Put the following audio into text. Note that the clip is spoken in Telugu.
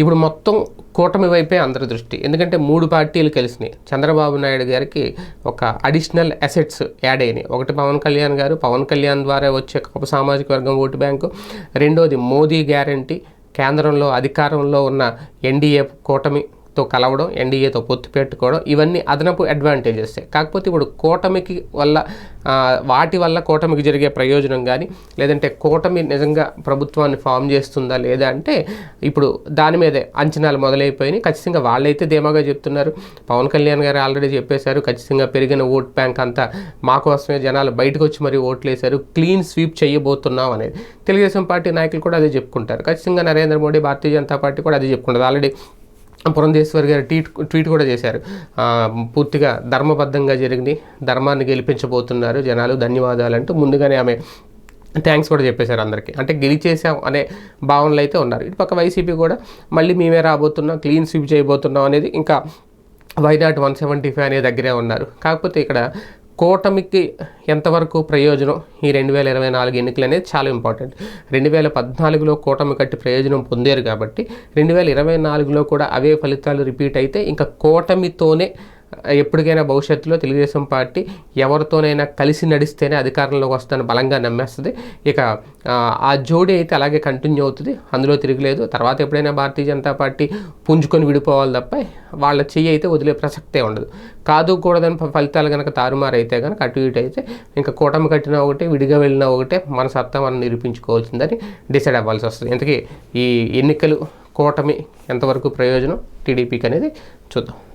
ఇప్పుడు మొత్తం కూటమి వైపే అందరి దృష్టి ఎందుకంటే మూడు పార్టీలు కలిసినాయి. చంద్రబాబు నాయుడు గారికి ఒక అడిషనల్ అసెట్స్ యాడ్ అయినాయి. ఒకటి పవన్ కళ్యాణ్ గారు పవన్ కళ్యాణ్ ద్వారా వచ్చే ఒక సామాజిక వర్గం ఓటు బ్యాంకు. రెండోది మోదీ గ్యారంటీ. కేంద్రంలో అధికారంలో ఉన్న ఎన్డీఏ కూటమి తో కలవడం ఎన్డీఏతో పొత్తు పెట్టుకోవడం ఇవన్నీ అదనపు అడ్వాంటేజెస్ కాకపోతే ఇప్పుడు కూటమికి వల్ల వాటి వల్ల కూటమికి జరిగే ప్రయోజనం కానీ లేదంటే కూటమి నిజంగా ప్రభుత్వాన్ని ఫామ్ చేస్తుందా లేదా అంటే ఇప్పుడు దాని మీదే అంచనాలు మొదలైపోయినాయి. ఖచ్చితంగా వాళ్ళైతే ధీమాగా చెప్తున్నారు. పవన్ కళ్యాణ్ గారు ఆల్రెడీ చెప్పేశారు ఖచ్చితంగా పెరిగిన ఓట్ బ్యాంక్ అంతా మా కోసమే జనాలు బయటకు వచ్చి మరి ఓట్లు వేశారు క్లీన్ స్వీప్ చేయబోతున్నాం అనేది. తెలుగుదేశం పార్టీ నాయకులు కూడా అదే చెప్పుకుంటారు. ఖచ్చితంగా నరేంద్ర మోడీ భారతీయ జనతా పార్టీ కూడా అదే చెప్పుకుంటారు. ఆల్రెడీ పురంధేశ్వర్ గారు ట్వీట్ ట్వీట్ కూడా చేశారు. పూర్తిగా ధర్మబద్ధంగా జరిగింది. ధర్మాన్ని గెలిపించబోతున్నారు జనాలు ధన్యవాదాలు అంటూ ముందుగానే ఆమె థ్యాంక్స్ కూడా చెప్పేశారు అందరికీ. అంటే గెలిచేసాం అనే భావనలు అయితే ఉన్నారు. ఇటు పక్క వైసీపీ కూడా మళ్ళీ మేమే రాబోతున్నాం క్లీన్ స్వీప్ చేయబోతున్నాం అనేది ఇంకా వైనాట్ వన్ సెవెంటీ ఫైవ్ అనే దగ్గరే ఉన్నారు. కాకపోతే ఇక్కడ కూటమికి ఎంతవరకు ప్రయోజనం? ఈ రెండు వేల ఇరవై నాలుగు ఎన్నికలు అనేది చాలా ఇంపార్టెంట్ రెండు వేల పద్నాలుగులో కూటమి కట్టి ప్రయోజనం పొందారు కాబట్టి రెండు వేల ఇరవై నాలుగులో కూడా అవే ఫలితాలు రిపీట్ అయితే ఇంకా కూటమితోనే ఎప్పటికైనా భవిష్యత్తులో తెలుగుదేశం పార్టీ ఎవరితోనైనా కలిసి నడిస్తేనే అధికారంలోకి వస్తాను బలంగా నమ్మేస్తుంది. ఇక ఆ, జోడి జోడీ అయితే అలాగే కంటిన్యూ అవుతుంది. అందులో తిరగలేదు. తర్వాత ఎప్పుడైనా భారతీయ జనతా పార్టీ పుంజుకొని విడిపోవాలి తప్ప వాళ్ళ చెయ్యి అయితే వదిలే ప్రసక్తే ఉండదు. కాదు కూడదని ఫలితాలు కనుక తారుమారు అయితే కనుక అటు ఇటు అయితే ఇంకా కూటమి కట్టినా ఒకటే విడిగా వెళ్ళినా ఒకటే మన సత్తా మనం నిరూపించుకోవాల్సిందని డిసైడ్ అవ్వాల్సి వస్తుంది. ఇంతకీ ఈ ఎన్నికలు కూటమి ఎంతవరకు ప్రయోజనం? టీడీపీకి అనేది చూద్దాం.